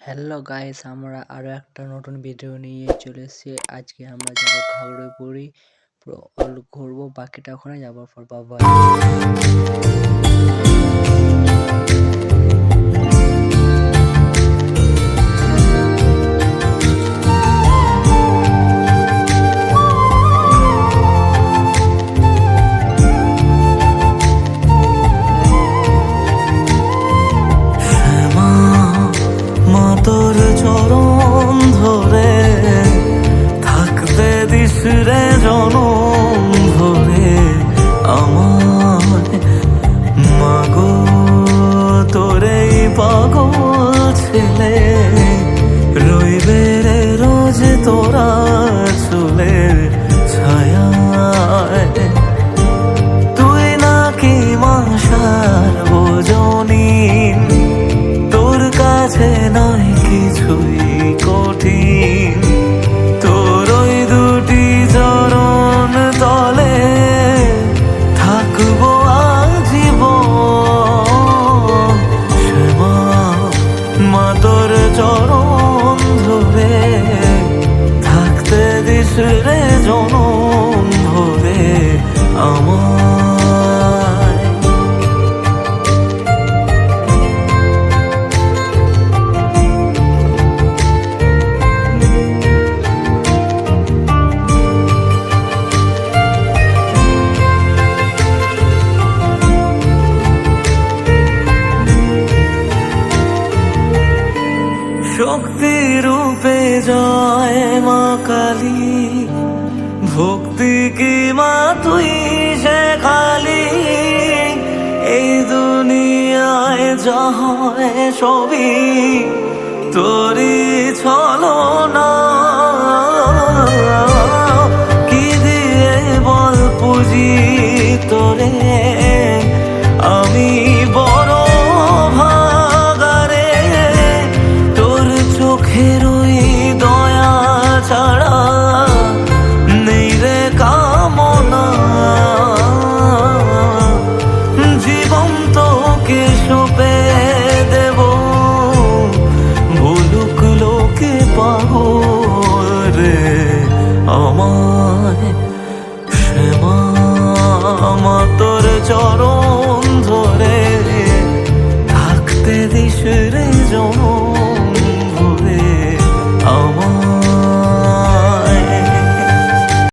Hello guys আমরা আরও একটা নতুন ভিডিও নিয়ে চলে এসেছি। আজকে আমরা যাব খাগড়াপুরি পুরো ঘুরবো, বাকিটা ওখানে যাবার পর বাবা। পাগল ছেলে, রইবে রে রোজ তোরা চুলের ছায়া তুই নাকি মাসার বোঝনি, তোর কাছে নাই কিছুই। তোর চরণ ধরে থাকতে দিস রে জনম ধরে আমায় রূপে জয় মা কালী। ভক্তি কি মা তুই সে খালি? এই দুনিয়ায় যা হয় সবই তোরই ছলো না কি দিয়ে বল পুজি তোরে? আমায় শ্যামা আমা তোর চরণ ধরে থাকতে দিস রে জন